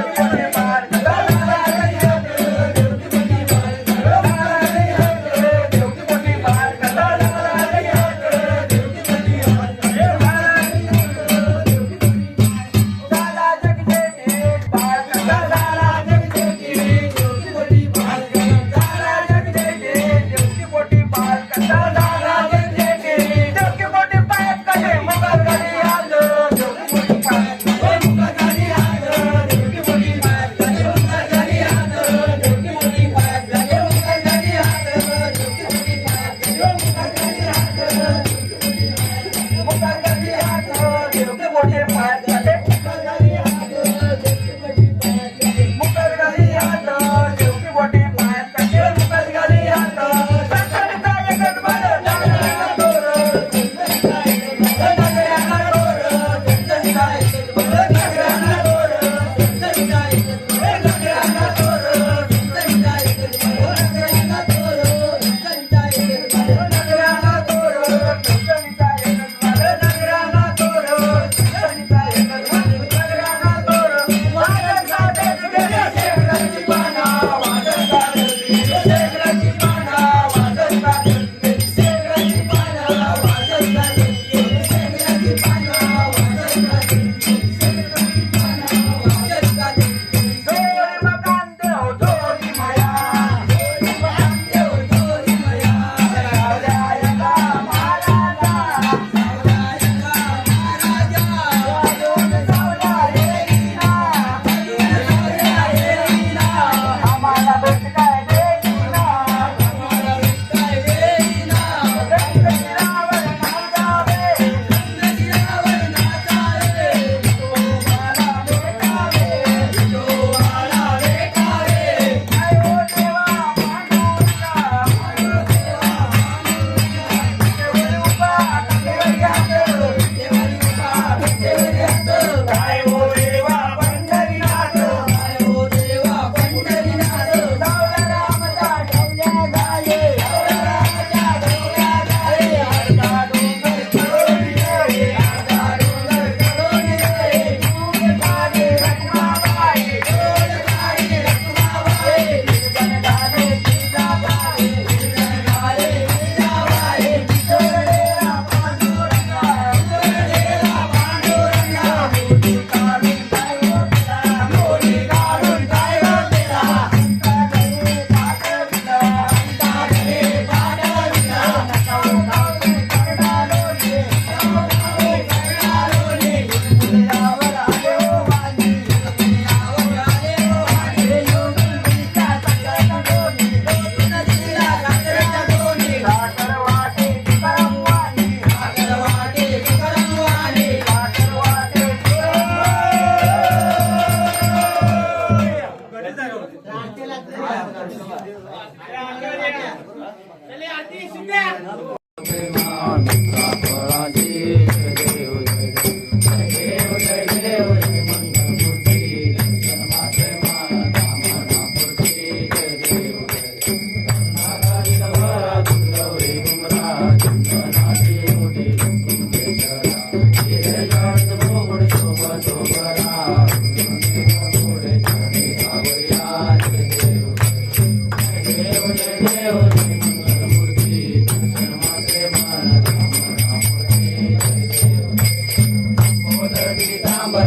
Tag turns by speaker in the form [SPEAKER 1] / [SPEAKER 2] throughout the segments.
[SPEAKER 1] Thank you.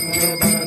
[SPEAKER 1] तुझा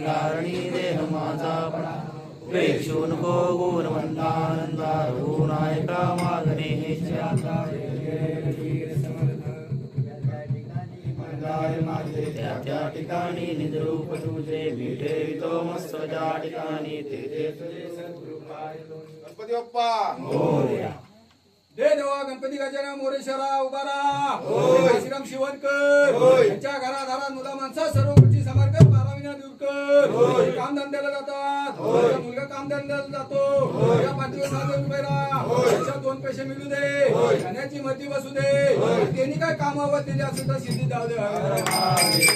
[SPEAKER 1] कारणी देह माझा पडा प्रेक्षू नको गुणवंतानंदा नायका मागणे हे त्या त्या ठिकाणी निजरूप तुझे विठे तो मस्त ज्या ठिकाणी ते ते
[SPEAKER 2] गणपती बाप्पा
[SPEAKER 3] जय देवा गणपती गजानन मोरेश्वरा उभारा. श्रीराम शिवणकर यांच्या घराघरात मुला माणसा सर्व काम धंद्याला जातात. मुलगा काम धंद्याला जातो या पाठीवर सात रुपयाला त्याच्यात दोन पैसे मिळू दे. खाण्याची मती बसू दे. त्यांनी काय कामावर दिली असेल तर सिद्धी जाऊ दे.